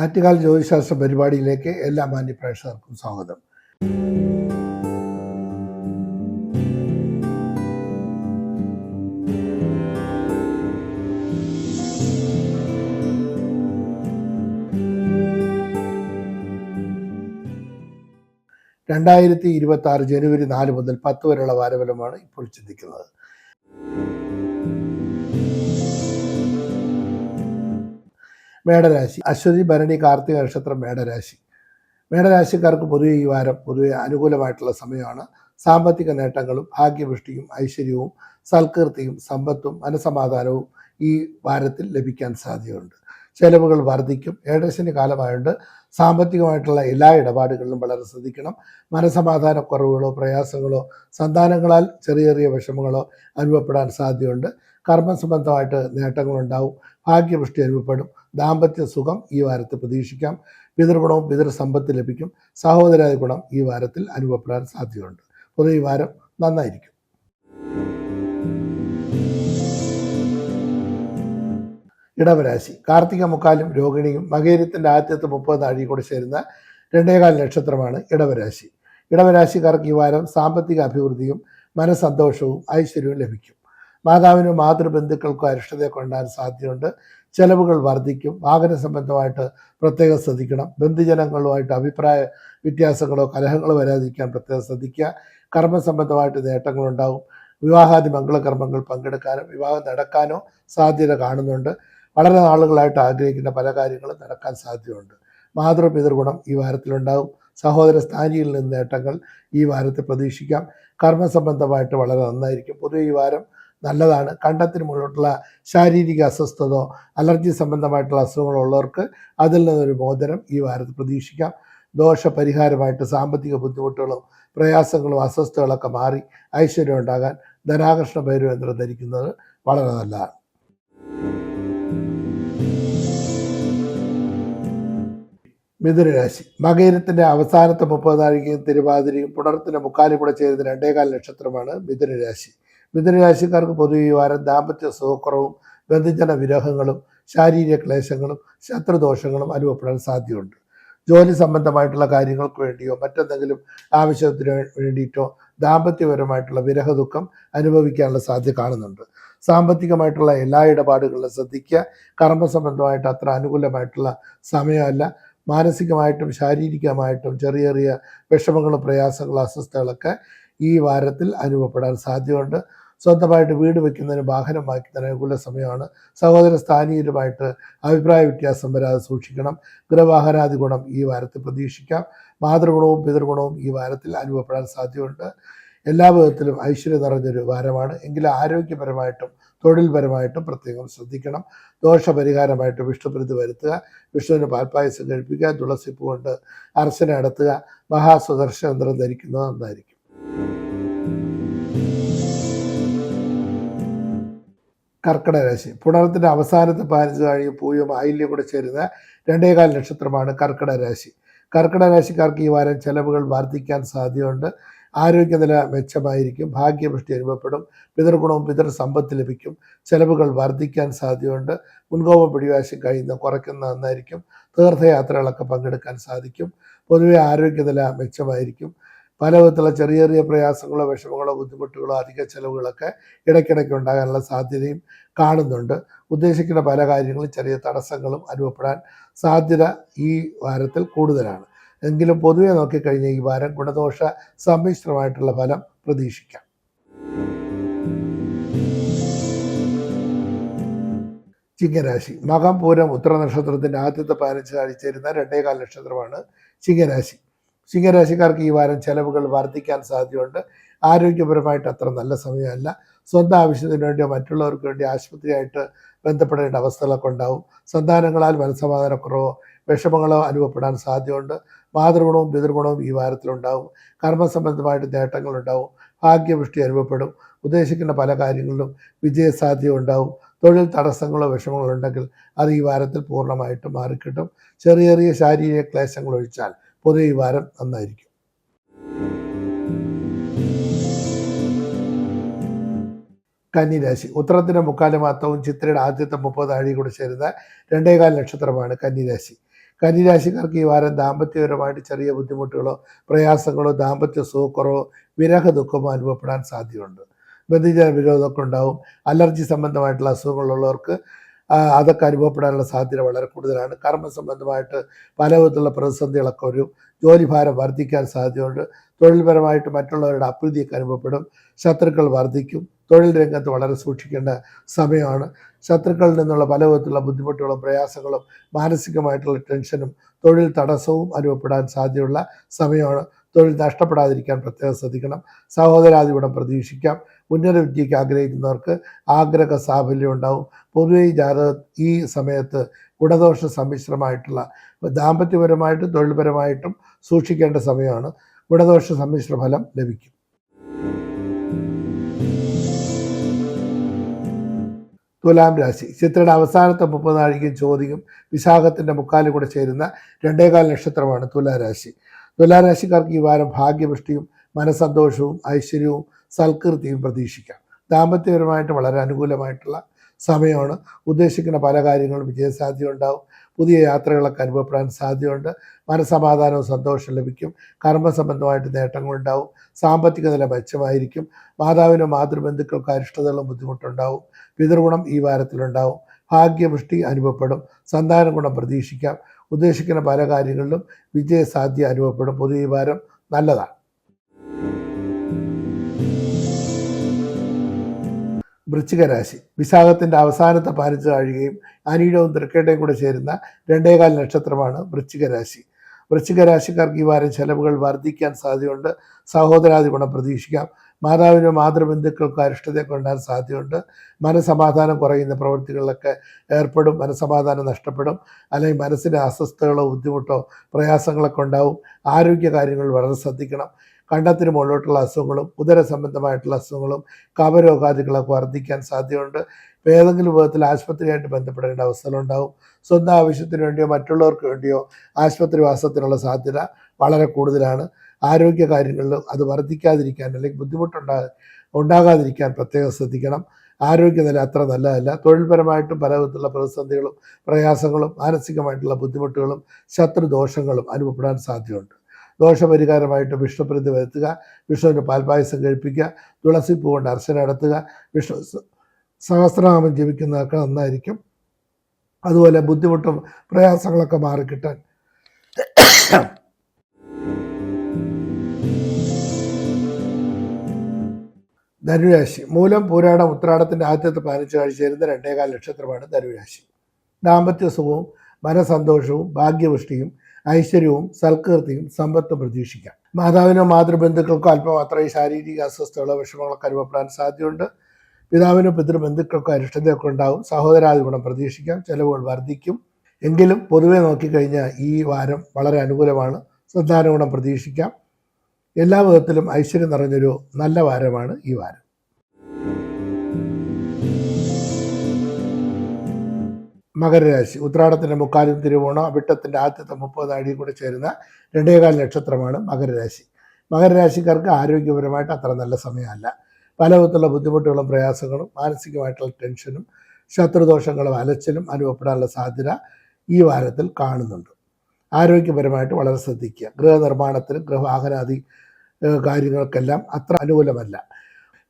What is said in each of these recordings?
ആറ്റുകാൽ ജ്യോതിശാസ്ത്ര പരിപാടിയിലേക്ക് എല്ലാ മാന്യ പ്രേക്ഷകർക്കും സ്വാഗതം. രണ്ടായിരത്തി ഇരുപത്തി ആറ് ജനുവരി നാല് മുതൽ പത്ത് വരെയുള്ള വാരഫലമാണ് ഇപ്പോൾ ചിന്തിക്കുന്നത്. മേടരാശി. അശ്വതി ഭരണി കാർത്തിക നക്ഷത്രം മേടരാശി. മേടരാശിക്കാർക്ക് പൊതുവെ ഈ വാരം പൊതുവെ അനുകൂലമായിട്ടുള്ള സമയമാണ്. സാമ്പത്തിക നേട്ടങ്ങളും ഭാഗ്യവൃഷ്ടിയും ഐശ്വര്യവും സൽകീർത്തിയും സമ്പത്തും മനസമാധാനവും ഈ വാരത്തിൽ ലഭിക്കാൻ സാധ്യതയുണ്ട്. ചെലവുകൾ വർദ്ധിക്കും. ഏഴരശനി കാലമായതുകൊണ്ട് സാമ്പത്തികമായിട്ടുള്ള എല്ലാ ഇടപാടുകളിലും വളരെ ശ്രദ്ധിക്കണം. മനസമാധാനക്കുറവുകളോ പ്രയാസങ്ങളോ സന്താനങ്ങളാൽ ചെറിയ ചെറിയ വിഷമങ്ങളോ അനുഭവപ്പെടാൻ സാധ്യതയുണ്ട്. കർമ്മസംബന്ധമായിട്ട് നേട്ടങ്ങളുണ്ടാവും. ഭാഗ്യവൃഷ്ടി അനുഭവപ്പെടും. ദാമ്പത്യ സുഖം ഈ വാരത്തിൽ പ്രതീക്ഷിക്കാം. പിതൃഗുണവും പിതൃസമ്പത്ത് ലഭിക്കും. സഹോദരായ ഗുണം ഈ വാരത്തിൽ അനുഭവപ്പെടാൻ സാധ്യതയുണ്ട്. പൊതുവെ ഈ വാരം നന്നായിരിക്കും. ഇടവരാശി. കാർത്തിക മുക്കാലും രോഹിണിയും മകേരത്തിന്റെ ആദ്യത്തെ മുപ്പത് നാഴി കൂടെ ചേരുന്ന രണ്ടേകാൽ നക്ഷത്രമാണ് ഇടവരാശി. ഇടവരാശിക്കാർക്ക് ഈ വാരം സാമ്പത്തിക അഭിവൃദ്ധിയും മനസ്സന്തോഷവും ഐശ്വര്യവും ലഭിക്കും. മാതാവിനും മാതൃബന്ധുക്കൾക്കും അരിഷ്ടതയൊക്കെ ഉണ്ടാകാൻ സാധ്യതയുണ്ട്. ചെലവുകൾ വർദ്ധിക്കും. വാഹന സംബന്ധമായിട്ട് പ്രത്യേകം ശ്രദ്ധിക്കണം. ബന്ധുജനങ്ങളുമായിട്ട് അഭിപ്രായ വ്യത്യാസങ്ങളോ കലഹങ്ങളോ വരാതിരിക്കാൻ പ്രത്യേകം ശ്രദ്ധിക്കുക. കർമ്മ സംബന്ധമായിട്ട് നേട്ടങ്ങളുണ്ടാവും വിവാഹാദി മംഗളകർമ്മങ്ങൾ പങ്കെടുക്കാനോ വിവാഹം നടക്കാനോ സാധ്യത കാണുന്നുണ്ട്. വളരെ നാളുകളായിട്ട് ആഗ്രഹിക്കുന്ന പല കാര്യങ്ങളും നടക്കാൻ സാധ്യതയുണ്ട്. മാതൃപിതൃഗുണം ഈ വാരത്തിലുണ്ടാകും. സഹോദര സ്ഥാനിയിൽ നിന്ന് നേട്ടങ്ങൾ ഈ വാരത്തെ പ്രതീക്ഷിക്കാം. കർമ്മ സംബന്ധമായിട്ട് വളരെ നന്നായിരിക്കും. പൊതുവെ ഈ വാരം നല്ലതാണ്. കണ്ടത്തിന് മുകളിലോട്ടുള്ള ശാരീരിക അസ്വസ്ഥതയോ അലർജി സംബന്ധമായിട്ടുള്ള അസുഖങ്ങളോ ഉള്ളവർക്ക് അതിൽ നിന്നൊരു മോചനം ഈ വാരത്തിൽ പ്രതീക്ഷിക്കാം. ദോഷപരിഹാരമായിട്ട് സാമ്പത്തിക ബുദ്ധിമുട്ടുകളും പ്രയാസങ്ങളും അസ്വസ്ഥതകളൊക്കെ മാറി ഐശ്വര്യം ഉണ്ടാകാൻ ധനാകർഷണ ഭൈരവേന്ദ്രം ധരിക്കുന്നത് വളരെ നല്ലതാണ്. മിഥുനരാശി. മകേരത്തിന്റെ അവസാനത്തെ മുപ്പത് നാഴികയും തിരുവാതിരയും പുണർത്തിന്റെ മുക്കാലും കൂടെ ചേരുന്ന രണ്ടേകാൽ നക്ഷത്രമാണ് മിഥുനരാശി. മിഥുനരാശിക്കാർക്ക് പൊതുവെ ഈ വാരം ദാമ്പത്യ സുഖക്കുറവും ബന്ധുജന വിരഹങ്ങളും ശാരീരിക ക്ലേശങ്ങളും ശത്രുദോഷങ്ങളും അനുഭവപ്പെടാൻ സാധ്യതയുണ്ട്. ജോലി സംബന്ധമായിട്ടുള്ള കാര്യങ്ങൾക്ക് വേണ്ടിയോ മറ്റെന്തെങ്കിലും ആവശ്യത്തിന് വേണ്ടിയിട്ടോ ദാമ്പത്യപരമായിട്ടുള്ള വിരഹ ദുഃഖം അനുഭവിക്കാനുള്ള സാധ്യത കാണുന്നുണ്ട്. സാമ്പത്തികമായിട്ടുള്ള എല്ലാ ഇടപാടുകളിലും ശ്രദ്ധിക്കുക. കർമ്മ സംബന്ധമായിട്ട് അത്ര അനുകൂലമായിട്ടുള്ള സമയമല്ല. മാനസികമായിട്ടും ശാരീരികമായിട്ടും ചെറിയ ചെറിയ വിഷമങ്ങളും പ്രയാസങ്ങളും അസ്വസ്ഥകളൊക്കെ ഈ വാരത്തിൽ അനുഭവപ്പെടാൻ സാധ്യതയുണ്ട്. സ്വന്തമായിട്ട് വീട് വയ്ക്കുന്നതിന് വാഹനം വാങ്ങിക്കുന്നതിന് അനുകൂല സമയമാണ്. സഹോദര സ്ഥാനീയരുമായിട്ട് അഭിപ്രായ വ്യത്യാസം വരാതെ സൂക്ഷിക്കണം. ഗൃഹവാഹനാദി ഗുണം ഈ വാരത്തിൽ പ്രതീക്ഷിക്കാം. മാതൃഗുണവും പിതൃഗുണവും ഈ വാരത്തിൽ അനുഭവപ്പെടാൻ സാധ്യതയുണ്ട്. എല്ലാ വിധത്തിലും ഐശ്വര്യം നിറഞ്ഞൊരു വാരമാണ്. എങ്കിലും ആരോഗ്യപരമായിട്ടും തൊഴിൽപരമായിട്ടും പ്രത്യേകം ശ്രദ്ധിക്കണം. ദോഷപരിഹാരമായിട്ട് വിഷ്ണുപ്രതി വരുത്തുക. വിഷ്ണുവിന് പാൽപ്പായസം കഴിപ്പിക്കുക. തുളസിപ്പ് കൊണ്ട് അർച്ചന നടത്തുക. മഹാസുദർശനം ധരിക്കുന്നത് നന്നായിരിക്കും. കർക്കിടക രാശി. പുണർത്തിന്റെ അവസാനത്തെ പതിനഞ്ച് കഴിഞ്ഞ് പൂയും ആയില്യം കൂടെ ചേരുന്ന രണ്ടേകാൽ നക്ഷത്രമാണ് കർക്കിടക രാശി. കർക്കിടക രാശിക്കാർക്ക് ഈ വാരം ചെലവുകൾ വർദ്ധിക്കാൻ സാധ്യതയുണ്ട്. ആരോഗ്യനില മെച്ചമായിരിക്കും. ഭാഗ്യപുഷ്ടി അനുഭവപ്പെടും. പിതൃഗുണവും പിതൃ സമ്പത്ത് ലഭിക്കും. ചെലവുകൾ വർദ്ധിക്കാൻ സാധ്യതയുണ്ട്. മുൻകോപം പിടിവാശി കഴിയുന്ന കുറയ്ക്കുന്ന നന്നായിരിക്കും. തീർത്ഥയാത്രകളൊക്കെ പങ്കെടുക്കാൻ സാധിക്കും. പൊതുവെ ആരോഗ്യനില മെച്ചമായിരിക്കും. പല വിധത്തിലുള്ള ചെറിയ ചെറിയ പ്രയാസങ്ങളോ വിഷമങ്ങളോ ബുദ്ധിമുട്ടുകളോ അധിക ചെലവുകളൊക്കെ ഇടയ്ക്കിടയ്ക്ക് ഉണ്ടാകാനുള്ള സാധ്യതയും കാണുന്നുണ്ട്. ഉദ്ദേശിക്കുന്ന പല കാര്യങ്ങളും ചെറിയ തടസ്സങ്ങളും അനുഭവപ്പെടാൻ സാധ്യത ഈ വാരത്തിൽ കൂടുതലാണ്. എങ്കിലും പൊതുവെ നോക്കിക്കഴിഞ്ഞാൽ ഈ വാരം ഗുണദോഷ സമ്മിശ്രമായിട്ടുള്ള ഫലം പ്രതീക്ഷിക്കാം. ചിങ്ങരാശി. മകം പൂരം ഉത്തര നക്ഷത്രത്തിന്റെ ആദ്യത്തെ പതിനഞ്ച് കാഴ്ചയിരുന്ന രണ്ടേകാൽ നക്ഷത്രമാണ് ചിങ്ങരാശി. ചിങ്ങരാശിക്കാർക്ക് ഈ വാരം ചെലവുകൾ വർദ്ധിക്കാൻ സാധ്യതയുണ്ട്. ആരോഗ്യപരമായിട്ട് അത്ര നല്ല സമയമല്ല. സ്വന്തം ആവശ്യത്തിന് വേണ്ടിയോ മറ്റുള്ളവർക്ക് വേണ്ടി ആശുപത്രിയായിട്ട് ബന്ധപ്പെടേണ്ട അവസ്ഥകളൊക്കെ ഉണ്ടാവും. സന്താനങ്ങളാൽ മനസ്സമാധാനക്കുറവോ വിഷമങ്ങളോ അനുഭവപ്പെടാൻ സാധ്യതയുണ്ട്. മാതൃഗുണവും പിതൃഗുണവും ഈ വാരത്തിലുണ്ടാവും. കർമ്മസംബന്ധമായിട്ട് നേട്ടങ്ങളുണ്ടാവും. ഭാഗ്യവൃഷ്ടി അനുഭവപ്പെടും. ഉദ്ദേശിക്കുന്ന പല കാര്യങ്ങളിലും വിജയസാധ്യത ഉണ്ടാവും തൊഴിൽ തടസ്സങ്ങളോ വിഷമങ്ങളോ ഉണ്ടെങ്കിൽ അത് ഈ വാരത്തിൽ പൂർണമായിട്ട് മാറിക്കിട്ടും. ചെറിയ ചെറിയ ശാരീരിക ക്ലേശങ്ങൾ ഒഴിച്ചാൽ പൊതുവെ ഈ വാരം നന്നായിരിക്കും. കന്നിരാശി. ഉത്തരത്തിന്റെ മുക്കാലമാത്തവും ചിത്രയുടെ ആദ്യത്തെ മുപ്പത് ആഴി കൂടെ ചേരുന്ന രണ്ടേകാൽ നക്ഷത്രമാണ് കന്നിരാശി. കന്നിരാശിക്കാർക്ക് ഈ വാരം ദാമ്പത്യപരമായിട്ട് ചെറിയ ബുദ്ധിമുട്ടുകളോ പ്രയാസങ്ങളോ ദാമ്പത്യ സുഖക്കുറവോ വിരഹ ദുഃഖമോ അനുഭവപ്പെടാൻ സാധ്യതയുണ്ട്. ബന്ധുജന വിരോധമൊക്കെ ഉണ്ടാവും. അലർജി സംബന്ധമായിട്ടുള്ള അസുഖങ്ങളുള്ളവർക്ക് അതൊക്കെ അനുഭവപ്പെടാനുള്ള സാധ്യത വളരെ കൂടുതലാണ്. കർമ്മ സംബന്ധമായിട്ട് പല വിധത്തിലുള്ള പ്രതിസന്ധികളൊക്കെ വരും ജോലിഭാരം വർദ്ധിക്കാൻ സാധ്യതയുണ്ട്. തൊഴിൽപരമായിട്ട് മറ്റുള്ളവരുടെ അപ്രീതിയൊക്കെ അനുഭവപ്പെടും. ശത്രുക്കൾ വർദ്ധിക്കും. തൊഴിൽ രംഗത്ത് വളരെ സൂക്ഷിക്കേണ്ട സമയമാണ്. ശത്രുക്കളിൽ നിന്നുള്ള പല വിധത്തിലുള്ള ബുദ്ധിമുട്ടുകളും പ്രയാസങ്ങളും മാനസികമായിട്ടുള്ള ടെൻഷനും തൊഴിൽ തടസ്സവും അനുഭവപ്പെടാൻ സാധ്യതയുള്ള സമയമാണ്. തൊഴിൽ നഷ്ടപ്പെടാതിരിക്കാൻ പ്രത്യേകം ശ്രദ്ധിക്കണം. സഹോദരാധിപടം പ്രതീക്ഷിക്കാം. ഉന്നത വിദ്യയ്ക്ക് ആഗ്രഹിക്കുന്നവർക്ക് ആഗ്രഹ സാഫല്യം ഉണ്ടാവും. പൊതുവെ ഈ ജാതക ഈ സമയത്ത് ഗുണദോഷ സമ്മിശ്രമായിട്ടുള്ള ദാമ്പത്യപരമായിട്ടും തൊഴിൽപരമായിട്ടും സൂക്ഷിക്കേണ്ട സമയമാണ്. ഗുണദോഷ സമ്മിശ്ര ഫലം ലഭിക്കും. തുലാം രാശി. ചിത്രയുടെ അവസാനത്തെ മുപ്പത് നാഴികയും ചോദ്യം. വിശാഖത്തിന്റെ മുക്കാലും കൂടെ ചേരുന്ന രണ്ടേകാൽ നക്ഷത്രമാണ് തുലാരാശി തുലാരാശിക്കാർക്ക് ഈ വാരം ഭാഗ്യപുഷ്ടിയും മനസന്തോഷവും ഐശ്വര്യവും സൽകൃതിയും പ്രതീക്ഷിക്കാം. ദാമ്പത്യപരമായിട്ട് വളരെ അനുകൂലമായിട്ടുള്ള സമയമാണ്. ഉദ്ദേശിക്കുന്ന പല കാര്യങ്ങളും വിജയസാധ്യത ഉണ്ടാവും പുതിയ യാത്രകളൊക്കെ അനുഭവപ്പെടാൻ സാധ്യതയുണ്ട്. മനസമാധാനവും സന്തോഷം ലഭിക്കും. കർമ്മസംബന്ധമായിട്ട് നേട്ടങ്ങളുണ്ടാവും. സാമ്പത്തിക നില മെച്ചമായിരിക്കും. മാതാവിനോ മാതൃബന്ധുക്കൾക്കോ അരിഷ്ടതകളും ബുദ്ധിമുട്ടുണ്ടാവും. പിതൃഗുണം ഈ വാരത്തിലുണ്ടാവും. ഭാഗ്യപുഷ്ടി അനുഭവപ്പെടും. സന്താന ഗുണം പ്രതീക്ഷിക്കാം. ഉദ്ദേശിക്കുന്ന പല കാര്യങ്ങളിലും വിജയസാധ്യ അനുഭവപ്പെടും. പുതിയ വാരം നല്ലതാണ്. വൃശ്ചിക രാശി വിശാഖത്തിന്റെ അവസാനത്തെ പാലിച്ച് താഴുകയും അനീഴവും തൃക്കേട്ടയും കൂടെ ചേരുന്ന രണ്ടേകാൽ നക്ഷത്രമാണ് വൃശ്ചികരാശി. വൃശ്ചികരാശിക്കാർക്ക് വൃശ്ചിക രാശിക്കാർക്ക് ഈ വാരം ചെലവുകൾ വർദ്ധിക്കാൻ സാധ്യതയുണ്ട്. സഹോദരാദി ഗുണം പ്രതീക്ഷിക്കാം. മാതാവിനോ മാതൃബന്ധുക്കൾക്കോ അരിഷ്ടതയൊക്കെ ഉണ്ടാകാൻ സാധ്യതയുണ്ട്. മനസമാധാനം കുറയുന്ന പ്രവൃത്തികളിലൊക്കെ ഏർപ്പെടും. മനസമാധാനം നഷ്ടപ്പെടും. അല്ലെങ്കിൽ മനസ്സിന്റെ അസ്വസ്ഥതകളോ ബുദ്ധിമുട്ടോ പ്രയാസങ്ങളൊക്കെ ഉണ്ടാവും. ആരോഗ്യ കാര്യങ്ങൾ വളരെ ശ്രദ്ധിക്കണം. കണ്ടത്തിന് മുകളിലോട്ടുള്ള അസുഖങ്ങളും ഉദര സംബന്ധമായിട്ടുള്ള അസുഖങ്ങളും കപരോഗാദികളൊക്കെ വർദ്ധിക്കാൻ സാധ്യതയുണ്ട്. ഇപ്പോൾ ഏതെങ്കിലും വിധത്തിൽ ആശുപത്രിയായിട്ട് ബന്ധപ്പെടേണ്ട അവസ്ഥകളുണ്ടാവും. സ്വന്തം ആവശ്യത്തിന് വേണ്ടിയോ മറ്റുള്ളവർക്ക് വേണ്ടിയോ ആശുപത്രി വാസത്തിനുള്ള സാധ്യത വളരെ കൂടുതലാണ്. ആരോഗ്യ കാര്യങ്ങളിൽ അത് വർദ്ധിക്കാതിരിക്കാൻ അല്ലെങ്കിൽ ബുദ്ധിമുട്ടുണ്ടാ ഉണ്ടാകാതിരിക്കാൻ പ്രത്യേകം ശ്രദ്ധിക്കണം. ആരോഗ്യനില അത്ര നല്ലതല്ല. തൊഴിൽപരമായിട്ടും പല വിധത്തിലുള്ള പ്രതിസന്ധികളും പ്രയാസങ്ങളും മാനസികമായിട്ടുള്ള ബുദ്ധിമുട്ടുകളും ശത്രുദോഷങ്ങളും അനുഭവപ്പെടാൻ സാധ്യതയുണ്ട്. ദോഷപരിഹാരമായിട്ട് വിഷ്ണുപ്രീതി വരുത്തുക വിഷ്ണുവിന് പാൽപായസം കഴിപ്പിക്കുക തുളസി പൂവുകൊണ്ട് കൊണ്ട് അർച്ചന നടത്തുക വിഷ്ണു സഹസ്രനാമം ജപിക്കുന്നതൊക്കെ നന്നായിരിക്കും. അതുപോലെ ബുദ്ധിമുട്ടും പ്രയാസങ്ങളൊക്കെ മാറിക്കിട്ടാൻ ധനുരാശി. മൂലം പൂരാടം ഉത്രാടത്തിന്റെ ആദ്യത്തെ പതിനഞ്ച് ആഴ്ച ചേരുന്ന രണ്ടേകാൽ നക്ഷത്രമാണ് ധനുരാശി. ദാമ്പത്യ സുഖവും മനസന്തോഷവും ഭാഗ്യപുഷ്ടിയും ഐശ്വര്യവും സൽകീർത്തിയും സമ്പത്തും പ്രതീക്ഷിക്കാം. മാതാവിനോ മാതൃബന്ധുക്കൾക്കോ അല്പമാത്രമേ ശാരീരിക അസ്വസ്ഥതകളോ വിഷമങ്ങളൊക്കെ അനുഭവപ്പെടാൻ സാധ്യതയുണ്ട്. പിതാവിനോ പിതൃബന്ധുക്കൾക്കോ അരിഷ്ടതയൊക്കെ ഉണ്ടാവും. സഹോദരാദി ഗുണം പ്രതീക്ഷിക്കാം. ചെലവുകൾ വർദ്ധിക്കും. എങ്കിലും പൊതുവെ നോക്കിക്കഴിഞ്ഞാൽ ഈ വാരം വളരെ അനുകൂലമാണ്. സന്താന ഗുണം പ്രതീക്ഷിക്കാം. എല്ലാ വിധത്തിലും ഐശ്വര്യം നിറഞ്ഞൊരു നല്ല വാരമാണ് ഈ വാരം. മകരരാശി. ഉത്രാടത്തിന്റെ മുക്കാലും തിരുവോണം വിട്ടത്തിന്റെ ആദ്യത്തെ മുപ്പത് അടിയിൽ കൂടെ ചേരുന്ന രണ്ടേകാൽ നക്ഷത്രമാണ് മകരരാശി. മകരരാശിക്കാർക്ക് ആരോഗ്യപരമായിട്ട് അത്ര നല്ല സമയമല്ല. പല ബുദ്ധിമുട്ടുകളും പ്രയാസങ്ങളും മാനസികമായിട്ടുള്ള ടെൻഷനും ശത്രുദോഷങ്ങളും അലച്ചിലും അനുഭവപ്പെടാനുള്ള സാധ്യത ഈ വാരത്തിൽ കാണുന്നുണ്ട്. ആരോഗ്യപരമായിട്ട് വളരെ ശ്രദ്ധിക്കുക. ഗൃഹനിർമ്മാണത്തിനും ഗൃഹവാഹനാദി കാര്യങ്ങൾക്കെല്ലാം അത്ര അനുകൂലമല്ല.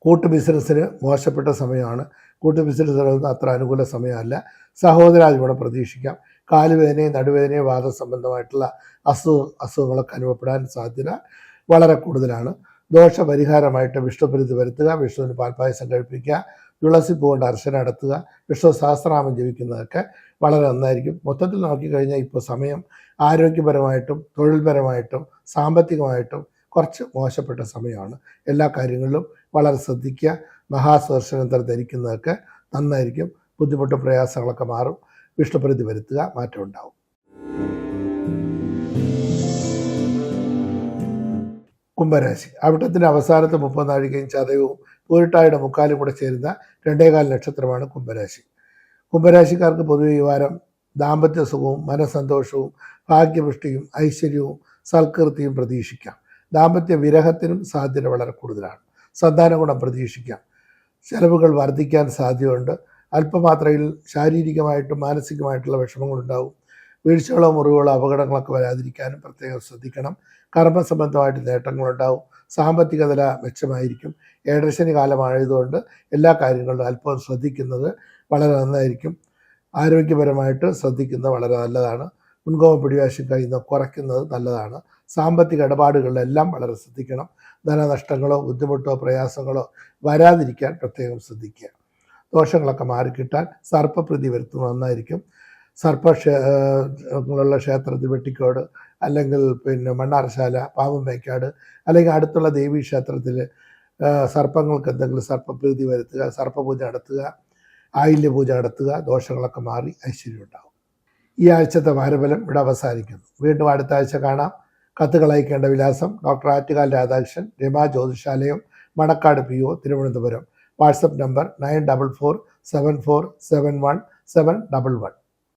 കൂട്ടു ബിസിനസ്സിന് മോശപ്പെട്ട സമയമാണ്. കൂട്ടു തുടങ്ങുന്ന അത്ര അനുകൂല സമയമല്ല. സഹോദരാദികൂടെ പ്രതീക്ഷിക്കാം. കാലുവേദനയും നടുവേദനയും വാദ സംബന്ധമായിട്ടുള്ള അസുഖ അസുഖങ്ങളൊക്കെ അനുഭവപ്പെടാൻ സാധ്യത വളരെ കൂടുതലാണ്. ദോഷപരിഹാരമായിട്ട് വിഷ്ണുപ്രീതി വരുത്തുക വിഷ്ണുവിന് പാൽപ്പായസം കഴിപ്പിക്കുക തുളസി പൂകൊണ്ട് അർച്ചന നടത്തുക വിഷ്ണു സഹസ്രനാമം ജീവിക്കുന്നതൊക്കെ വളരെ നന്നായിരിക്കും. മൊത്തത്തിൽ നോക്കിക്കഴിഞ്ഞാൽ ഇപ്പോൾ സമയം ആരോഗ്യപരമായിട്ടും തൊഴിൽപരമായിട്ടും സാമ്പത്തികമായിട്ടും കുറച്ച് മോശപ്പെട്ട സമയമാണ്. എല്ലാ കാര്യങ്ങളിലും വളരെ ശ്രദ്ധിക്കുക. മഹാസ്പർശനത്തിൽ ധരിക്കുന്നതൊക്കെ നന്നായിരിക്കും. ബുദ്ധിമുട്ട് പ്രയാസങ്ങളൊക്കെ മാറും. വിഷ്ണുപ്രീതി വരുത്തുക മാറ്റം ഉണ്ടാവും. കുംഭരാശി. അവിട്ടത്തിന്റെ അവസാനത്തെ മുപ്പത് നാഴികയും ചതയവും പൂരിട്ടായുടെ മുക്കാലും കൂടെ ചേരുന്ന രണ്ടേകാൽ നക്ഷത്രമാണ് കുംഭരാശി. കുംഭരാശിക്കാർക്ക് പൊതുവെ ഈ വാരം ദാമ്പത്യ സുഖവും മനസന്തോഷവും ഭാഗ്യപുഷ്ടിയും ഐശ്വര്യവും സൽകൃതിയും പ്രതീക്ഷിക്കാം. ദാമ്പത്യ വിരഹത്തിനും സാധ്യത വളരെ കൂടുതലാണ്. സന്താന ഗുണം പ്രതീക്ഷിക്കാം. ചെലവുകൾ വർദ്ധിക്കാൻ സാധ്യതയുണ്ട്. അല്പമാത്രയിൽ ശാരീരികമായിട്ടും മാനസികമായിട്ടുള്ള വിഷമങ്ങളുണ്ടാവും. വീഴ്ചകളോ മുറിവുകളോ അപകടങ്ങളൊക്കെ വരാതിരിക്കാനും പ്രത്യേകം ശ്രദ്ധിക്കണം. കർമ്മ സംബന്ധമായിട്ട് നേട്ടങ്ങളുണ്ടാവും. സാമ്പത്തിക നില മെച്ചമായിരിക്കും. ഏഴരശനി കാലമായതുകൊണ്ട് എല്ലാ കാര്യങ്ങളും അല്പം ശ്രദ്ധിക്കുന്നത് വളരെ നന്നായിരിക്കും. ആരോഗ്യപരമായിട്ട് ശ്രദ്ധിക്കുന്നത് വളരെ നല്ലതാണ്. മുൻകോപ പിടിവാശി കഴിയുന്ന കുറയ്ക്കുന്നത് നല്ലതാണ്. സാമ്പത്തിക ഇടപാടുകളിലെല്ലാം വളരെ ശ്രദ്ധിക്കണം. ധനനഷ്ടങ്ങളോ ബുദ്ധിമുട്ടോ പ്രയാസങ്ങളോ വരാതിരിക്കാൻ പ്രത്യേകം ശ്രദ്ധിക്കുക. ദോഷങ്ങളൊക്കെ മാറിക്കിട്ടാൻ സർപ്പപ്രീതി വരുത്തുന്നത് നന്നായിരിക്കും. സർപ്പ ങ്ങളുള്ള ക്ഷേത്രത്തിൽ വെട്ടിക്കോട് അല്ലെങ്കിൽ പിന്നെ മണ്ണാറശാല പാമ്പമ്പേക്കാട് അല്ലെങ്കിൽ അടുത്തുള്ള ദേവീ ക്ഷേത്രത്തിൽ സർപ്പങ്ങൾക്ക് എന്തെങ്കിലും സർപ്പപ്രീതി വരുത്തുക സർപ്പപൂജ നടത്തുക ആയില്യ പൂജ നടത്തുക ദോഷങ്ങളൊക്കെ മാറി ഐശ്വര്യം ഉണ്ടാവും ഈ ആഴ്ചത്തെ വാരബലം ഇവിടെ അവസാനിക്കുന്നു. വീണ്ടും അടുത്ത ആഴ്ച കാണാം. കത്തുകൾ അയക്കേണ്ട വിലാസം doctor Attukal Radhakrishnan Rama ജ്യോതിഷാലയം Manacaud P O Thiruvananthapuram. WhatsApp number nine double four seven four seven one seven double one.